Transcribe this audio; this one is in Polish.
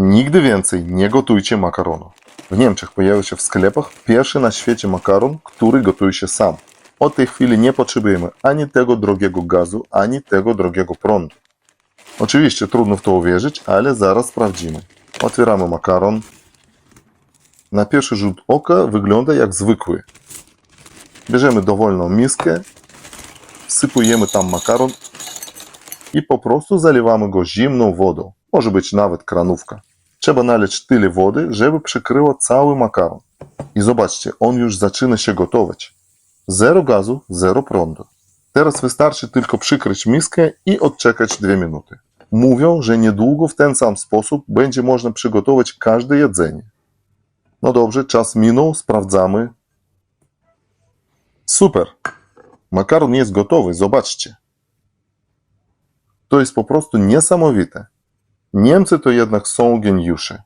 Nigdy więcej nie gotujcie makaronu. W Niemczech pojawił się w sklepach pierwszy na świecie makaron, który gotuje się sam. Od tej chwili nie potrzebujemy ani tego drogiego gazu, ani tego drogiego prądu. Oczywiście trudno w to uwierzyć, ale zaraz sprawdzimy. Otwieramy makaron. Na pierwszy rzut oka wygląda jak zwykły. Bierzemy dowolną miskę, wsypujemy tam makaron i po prostu zalewamy go zimną wodą. Może być nawet kranówka. Trzeba naleć tyle wody, żeby przykryło cały makaron. I zobaczcie, on już zaczyna się gotować. Zero gazu, zero prądu. Teraz wystarczy tylko przykryć miskę i odczekać 2 minuty. Mówią, że niedługo w ten sam sposób będzie można przygotować każde jedzenie. No dobrze, czas minął, sprawdzamy. Super! Makaron jest gotowy, zobaczcie. To jest po prostu niesamowite. Niemcy to jednak są geniusze.